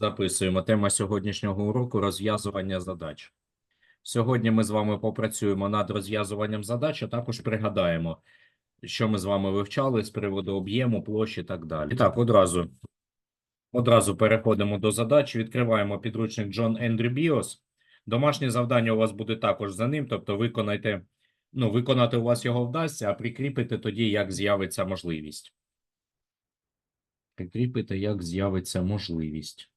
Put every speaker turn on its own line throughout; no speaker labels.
Записуємо. Тема сьогоднішнього уроку розв'язування задач. Сьогодні ми з вами попрацюємо над розв'язуванням задач, а також пригадаємо, що ми з вами вивчали з приводу об'єму, площі і так далі. І так, одразу, одразу переходимо до задач. Відкриваємо підручник Джон Ендрю Біос. Домашнє завдання у вас буде також за ним, тобто виконайте, ну, виконати у вас його вдасться, а прикріпити тоді, як з'явиться можливість. Прикріпити, як з'явиться можливість.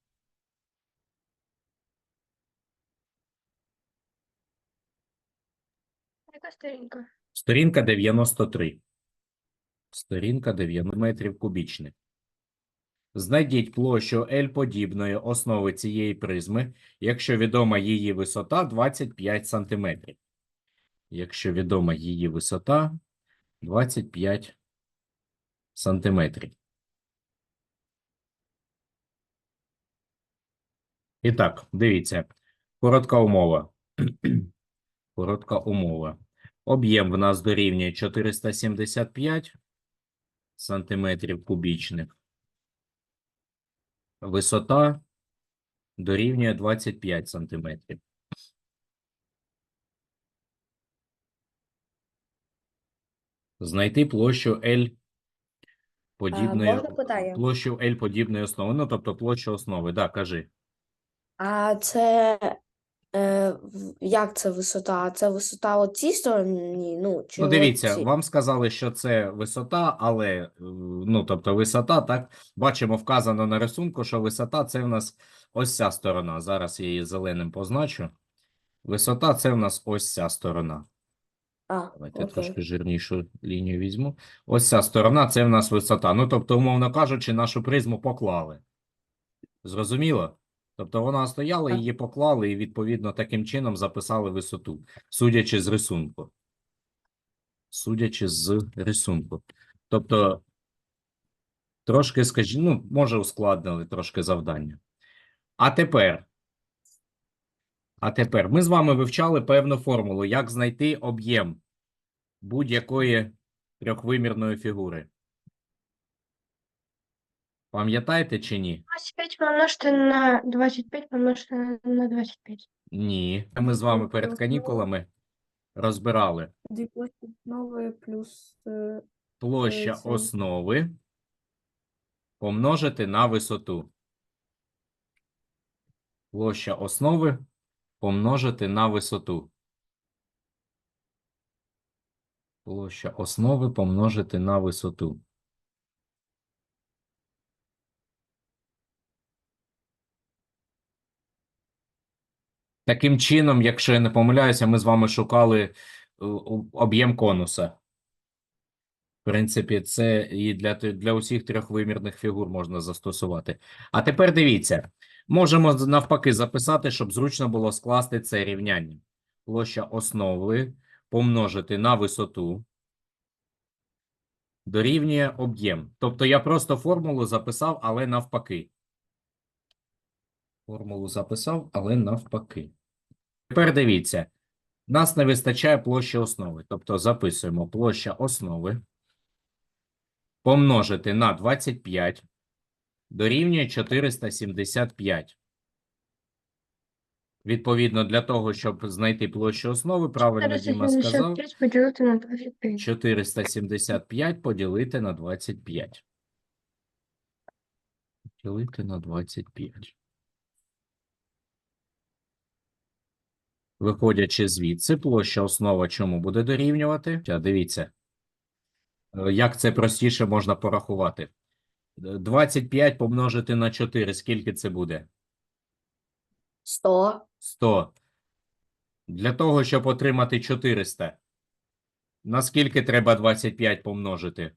Яка сторінка?
Сторінка 93. Сторінка 90 метрів кубічних. Знайдіть площу L-подібної основи цієї призми, якщо відома її висота 25 см. Якщо відома її висота 25 см. І так, дивіться. Коротка умова. Коротка умова. Об'єм в нас дорівнює 475 сантиметрів кубічних. Висота дорівнює 25 сантиметрів. Знайти площу L подібної
можна
площу L подібної основи, ну тобто площу основи. Да, кажи.
А це е, як це висота? Це висота от цій стороні? Ну, чи
Ну, дивіться,
цій?
вам сказали, що це висота, але е, ну, тобто висота, так, бачимо, вказано на рисунку, що висота це в нас ось ця сторона. Зараз я її зеленим позначу. Висота це в нас ось ця сторона.
А,
Давайте я
окей.
трошки жирнішу лінію візьму. Ось ця сторона це в нас висота. Ну, тобто, умовно кажучи, нашу призму поклали. Зрозуміло? Тобто вона стояла, її поклали і, відповідно, таким чином записали висоту, судячи з рисунку. Судячи з рисунку. Тобто, трошки, скажімо, ну, може, ускладнили трошки завдання. А тепер, а тепер ми з вами вивчали певну формулу, як знайти об'єм будь-якої трьохвимірної фігури. Пам'ятаєте чи ні?
25 помножити на 25 помножити на 25.
Ні. Ми з вами перед
Тобто-
канікулами розбирали
Дві площі нової плюс е,
площа
це-
основи помножити на висоту. Площа основи помножити на висоту. Площа основи помножити на висоту. Таким чином, якщо я не помиляюся, ми з вами шукали е, об'єм конуса. В принципі, це і для, для усіх трьохвимірних фігур можна застосувати. А тепер дивіться, можемо навпаки записати, щоб зручно було скласти це рівняння. Площа основи помножити на висоту дорівнює об'єм. Тобто я просто формулу записав, але навпаки. Формулу записав, але навпаки. Тепер дивіться, нас не вистачає площі основи. Тобто записуємо площа основи помножити на 25 дорівнює 475. Відповідно, для того, щоб знайти площу основи, правильно Діма сказав,
475 поділити на 25.
поділити на 25. Поділити на 25. Виходячи звідси, площа основа чому буде дорівнювати? А, Дивіться, Е, як це простіше можна порахувати. Е, 25 помножити на 4, скільки це буде?
100.
100. Для того, щоб отримати 400, на скільки треба 25 помножити?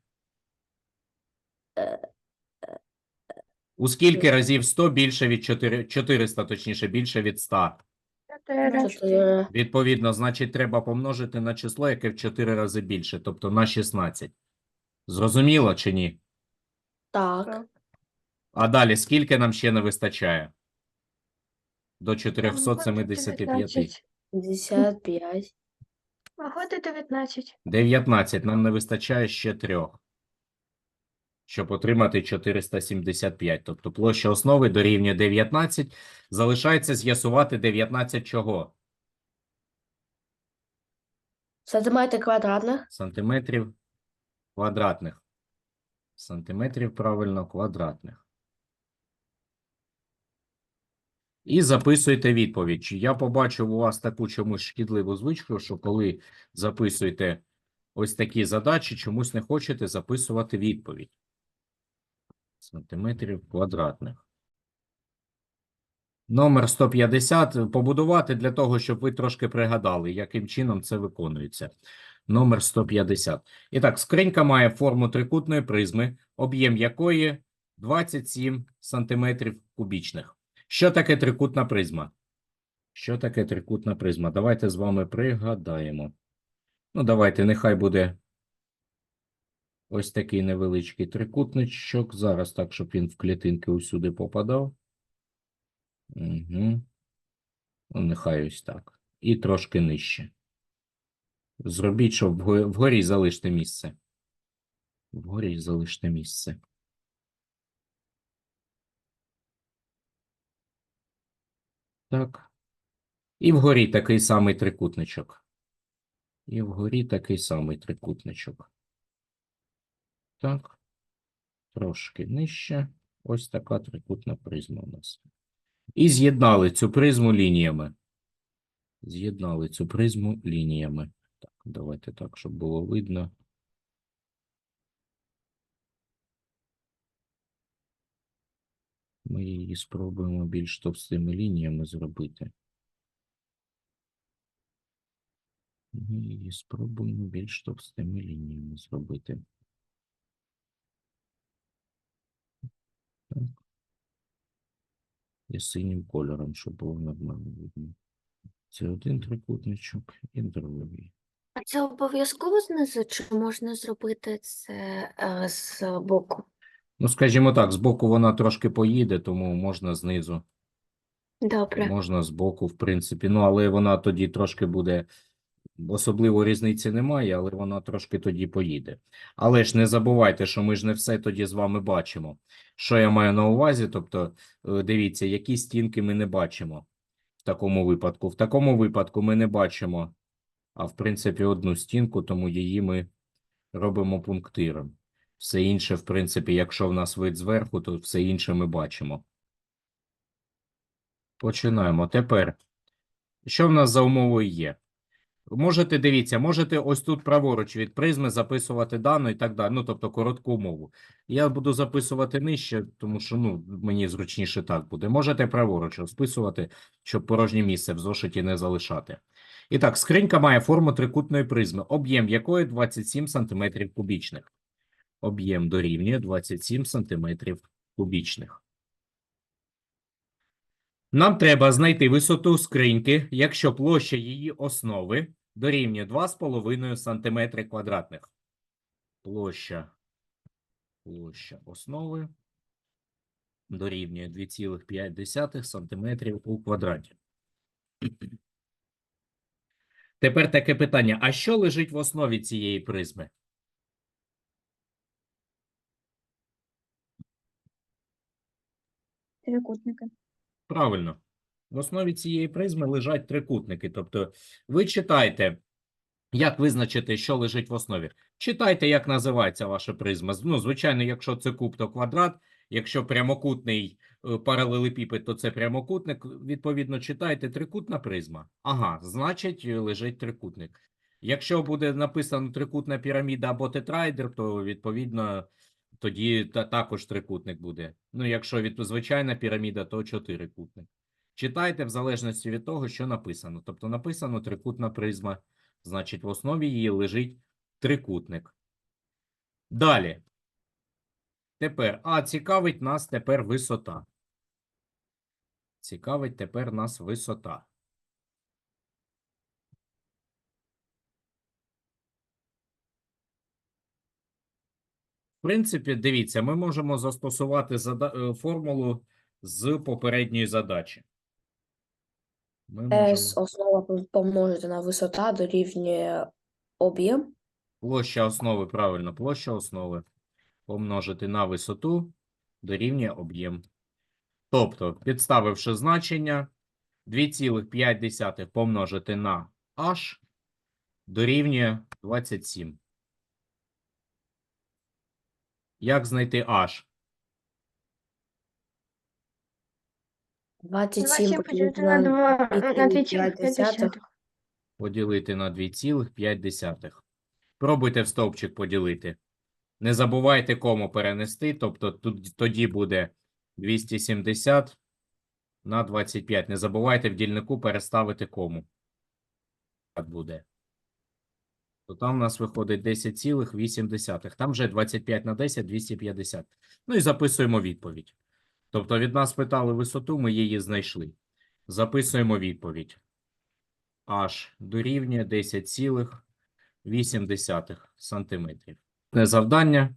У скільки разів 100 більше від 4, 400, точніше, більше від 100?
4.
4.
Відповідно, значить, треба помножити на число, яке в 4 рази більше, тобто на 16. Зрозуміло чи ні?
Так.
А далі, скільки нам ще не вистачає? До 475.
19.
55.
Виходить 19.
19. Нам не вистачає ще трьох. Щоб отримати 475. Тобто площа основи дорівнює 19. Залишається з'ясувати 19 чого?
Сантиметрів квадратних.
Сантиметрів квадратних. Сантиметрів, правильно, квадратних. І записуйте відповідь. Я побачив у вас таку чомусь шкідливу звичку, що коли записуєте ось такі задачі, чомусь не хочете записувати відповідь. Сантиметрів квадратних. Номер 150 побудувати для того, щоб ви трошки пригадали, яким чином це виконується. Номер 150. І так, скринька має форму трикутної призми, об'єм якої 27 сантиметрів кубічних. Що таке трикутна призма? Що таке трикутна призма? Давайте з вами пригадаємо. Ну, давайте, нехай буде ось такий невеличкий трикутничок. Зараз так, щоб він в клітинки усюди попадав. Угу. Ну, нехай ось так. І трошки нижче. Зробіть, щоб вгорі залиште місце. Вгорі залиште місце. Так. І вгорі такий самий трикутничок. І вгорі такий самий трикутничок. Так. Трошки нижче. Ось така трикутна призма у нас. І з'єднали цю призму лініями. З'єднали цю призму лініями. Так, давайте так, щоб було видно. Ми її спробуємо більш товстими лініями зробити. Ми її спробуємо більш товстими лініями зробити. Так. І синім кольором, щоб було нормально видно. Це один трикутничок і другий.
А це обов'язково знизу, чи можна зробити це е, з боку?
Ну, скажімо так, збоку вона трошки поїде, тому можна знизу,
Добре.
можна збоку, в принципі. Ну, але вона тоді трошки буде, особливо різниці немає, але вона трошки тоді поїде. Але ж не забувайте, що ми ж не все тоді з вами бачимо. Що я маю на увазі? Тобто, е, дивіться, які стінки ми не бачимо в такому випадку. В такому випадку ми не бачимо, а в принципі, одну стінку, тому її ми робимо пунктиром. Все інше, в принципі, якщо в нас вид зверху, то все інше ми бачимо. Починаємо. Тепер, що в нас за умовою є? Можете, дивіться, можете ось тут праворуч від призми записувати дану і так далі. Ну, тобто коротку умову. Я буду записувати нижче, тому що ну, мені зручніше так буде. Можете праворуч розписувати, щоб порожнє місце в зошиті не залишати. І так, скринька має форму трикутної призми, об'єм якої 27 см кубічних. Об'єм дорівнює 27 сантиметрів кубічних. Нам треба знайти висоту скриньки, якщо площа її основи дорівнює 2,5 сантиметри квадратних. Площа, площа основи дорівнює 2,5 сантиметрів у квадраті. Тепер таке питання: а що лежить в основі цієї призми?
Трикутники.
Правильно. В основі цієї призми лежать трикутники. Тобто ви читайте, як визначити, що лежить в основі. Читайте, як називається ваша призма. Ну, звичайно, якщо це куб, то квадрат. Якщо прямокутний е, паралелепіпед, то це прямокутник. Відповідно, читайте трикутна призма. Ага, значить, е, лежить трикутник. Якщо буде написано трикутна піраміда або тетраедр, то відповідно тоді та, також трикутник буде. Ну, якщо від звичайна піраміда, то чотирикутник. Читайте в залежності від того, що написано. Тобто написано трикутна призма, значить, в основі її лежить трикутник. Далі. Тепер, а цікавить нас тепер висота. Цікавить тепер нас висота. Принципі, дивіться, ми можемо застосувати е, формулу з попередньої задачі. Ми можемо...
С основа помножити на висота дорівнює об'єм.
Площа основи, правильно, площа основи помножити на висоту дорівнює об'єм. Тобто, підставивши значення, 2,5 помножити на h дорівнює 27. Як знайти h?
27
27 поділити на 2, на 2,5.
Поділити на 2,5. Пробуйте в стовпчик поділити. Не забувайте кому перенести, тобто тут, тоді буде 270 на 25. Не забувайте в дільнику переставити кому. Так буде. То там у нас виходить 10,8. Там вже 25 на 10 – 250. Ну і записуємо відповідь. Тобто від нас питали висоту, ми її знайшли. Записуємо відповідь. H дорівнює 10,8 сантиметрів. Завдання.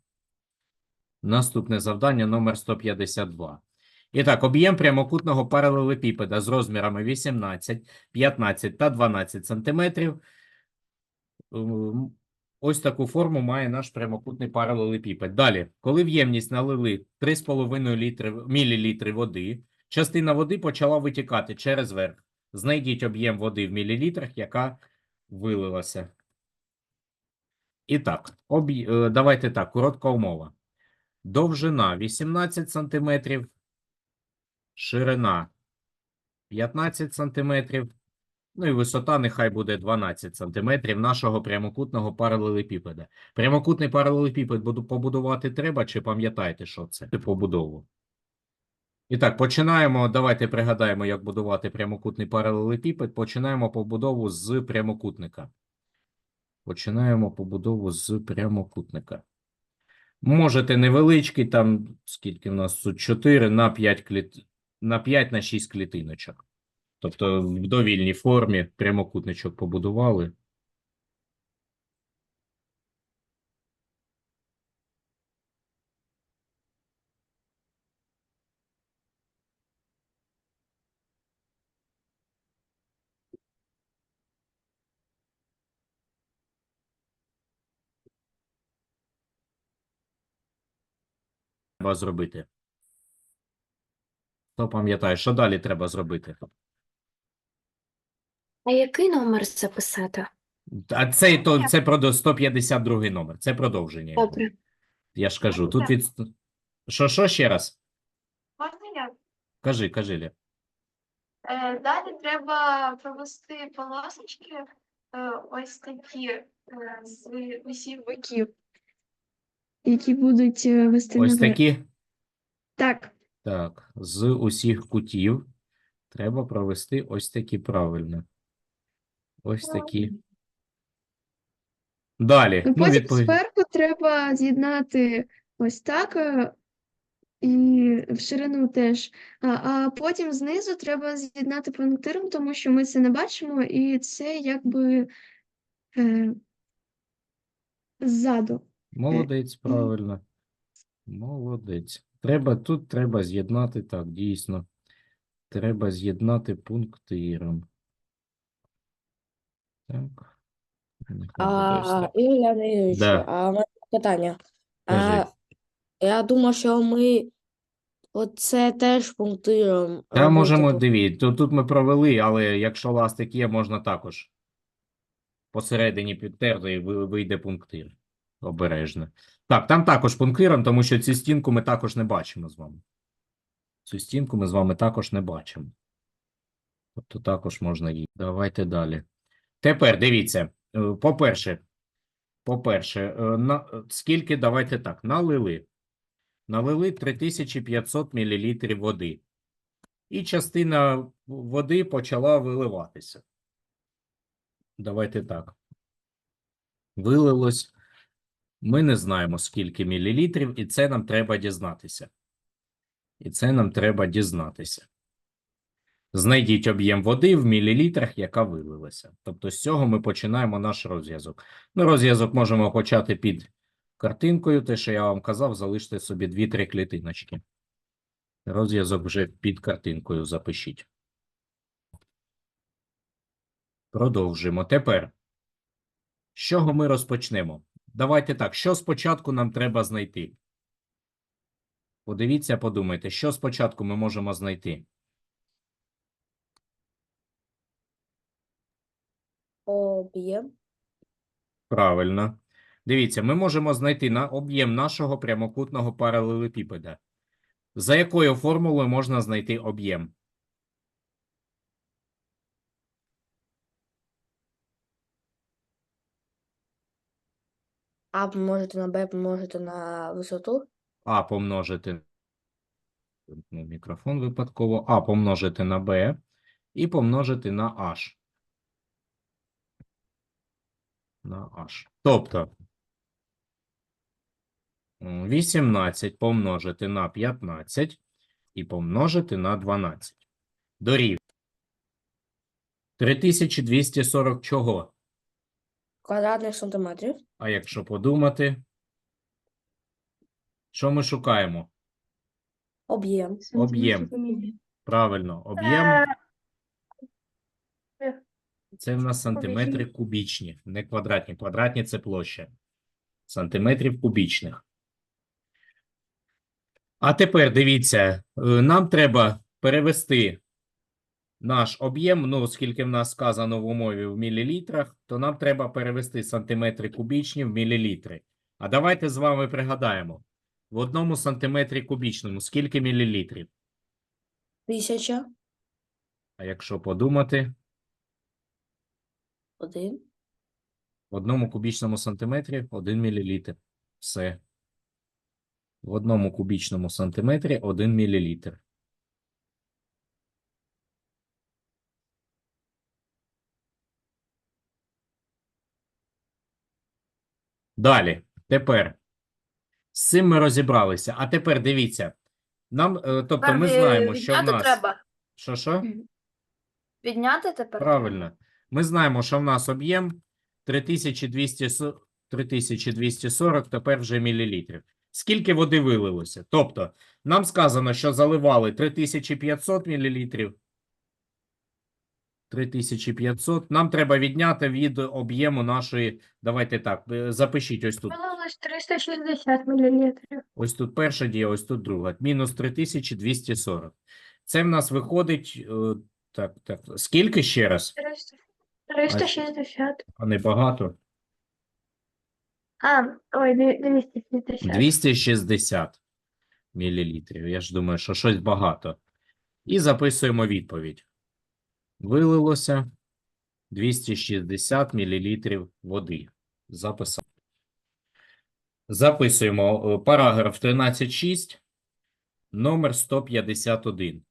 Наступне завдання номер 152. І так, об'єм прямокутного паралелепіпеда з розмірами 18, 15 та 12 сантиметрів. Ем, Ось таку форму має наш прямокутний паралелепіпед. Далі, коли в ємність налили 3,5 літри, мілілітри води, частина води почала витікати через верх. Знайдіть об'єм води в мілілітрах, яка вилилася. І так, об'є- е, давайте так, коротка умова. Довжина 18 см, ширина 15 см, ну і висота нехай буде 12 см нашого прямокутного паралелепіпеда. Прямокутний паралелепіпед буду побудувати треба, чи пам'ятаєте, що це? Побудову. І так, починаємо. Давайте пригадаємо, як будувати прямокутний паралелепіпед. Починаємо побудову з прямокутника. Починаємо побудову з прямокутника. Можете невеличкий, там скільки в нас тут 4 на 5 кліт... на 5 на 6 клітиночок. Тобто в довільній формі прямокутничок побудували. Треба зробити. Хто пам'ятає, що далі треба зробити?
А який номер записати?
А цей то це про 152 номер. Це продовження. його.
Добре.
Я ж кажу, тут від що, що ще раз?
Можна я?
Кажи, кажи, Лє.
Е, Далі треба провести полосочки е, ось такі е, з усіх боків, які будуть е, вести
Ось
наверх.
такі.
Так,
Так, з усіх кутів треба провести ось такі правильно. Ось такі. Далі.
Ну,
Ну,
потім
відповідь.
зверху треба з'єднати ось так е, і в ширину теж. А, а потім знизу треба з'єднати пунктиром, тому що ми це не бачимо, і це якби е, ззаду.
Молодець, правильно. Молодець. Треба, тут треба з'єднати, так, дійсно. Треба з'єднати пунктиром. Так.
А. Ігор Леонідович,
Да.
а в мене питання.
Кажи.
А, я думаю, що ми оце теж пунктиром
Та можемо,
тут.
дивіться, тут, тут ми провели, але якщо ластик є, можна також посередині підтерти і ви- вийде пунктир. Обережно. Так, там також пунктиром, тому що цю стінку ми також не бачимо з вами. Цю стінку ми з вами також не бачимо. Тобто також можна її. Давайте далі. Тепер дивіться. е, По-перше, по-перше, е, скільки, давайте так, налили. Налили 3500 мл води. І частина води почала виливатися. Давайте так. Вилилось. Ми не знаємо, скільки мілілітрів, і це нам треба дізнатися. І це нам треба дізнатися. Знайдіть об'єм води в мілілітрах, яка вилилася. Тобто з цього ми починаємо наш розв'язок. Ну, розв'язок можемо почати під картинкою. Те, що я вам казав, залиште собі 2-3 клітиночки. Розв'язок вже під картинкою запишіть. Продовжимо. Тепер. З чого ми розпочнемо? Давайте так. Що спочатку нам треба знайти? Подивіться, подумайте, що спочатку ми можемо знайти?
Об'єм.
Правильно. Дивіться, ми можемо знайти на об'єм нашого прямокутного паралелепіпеда. За якою формулою можна знайти об'єм?
А помножити на Б помножити на висоту.
А помножити мікрофон випадково. А помножити на Б і помножити на H. На H. Тобто 18 помножити на 15 і помножити на 12. Дорівнює. 3240 чого?
Квадратних сантиметрів.
А якщо подумати, що ми шукаємо?
Об'єм.
Об'єм. Правильно, об'єм це в нас сантиметри кубічні, не квадратні. Квадратні це площа. Сантиметрів кубічних. А тепер дивіться, е, нам треба перевести наш об'єм, ну, оскільки в нас сказано в умові в мілілітрах, то нам треба перевести сантиметри кубічні в мілілітри. А давайте з вами пригадаємо. В одному сантиметрі кубічному скільки мілілітрів?
Тисяча.
А якщо подумати,
Один.
В одному кубічному сантиметрі 1 мілілітр. Все. В одному кубічному сантиметрі 1 мілілітр. Далі. Тепер. З цим ми розібралися. А тепер дивіться. Нам, е, тобто ми знаємо, що в нас...
треба.
Що, що?
Підняти тепер?
Правильно. Ми знаємо, що в нас об'єм 3240, тепер вже мілілітрів. Скільки води вилилося? Тобто, нам сказано, що заливали 3500 мілілітрів. 3500. Нам треба відняти від об'єму нашої. Давайте так, е, запишіть ось тут.
Вилилось 360 мл.
Ось тут перша дія, ось тут друга. Мінус 3240. Це в нас виходить. е, Так, так. Скільки ще раз?
360.
А не багато.
А, ой, 260.
260 мілілітрів. Я ж думаю, що щось багато. І записуємо відповідь. Вилилося 260 мілілітрів води. Записав. Записуємо е, параграф 13.6, номер 151.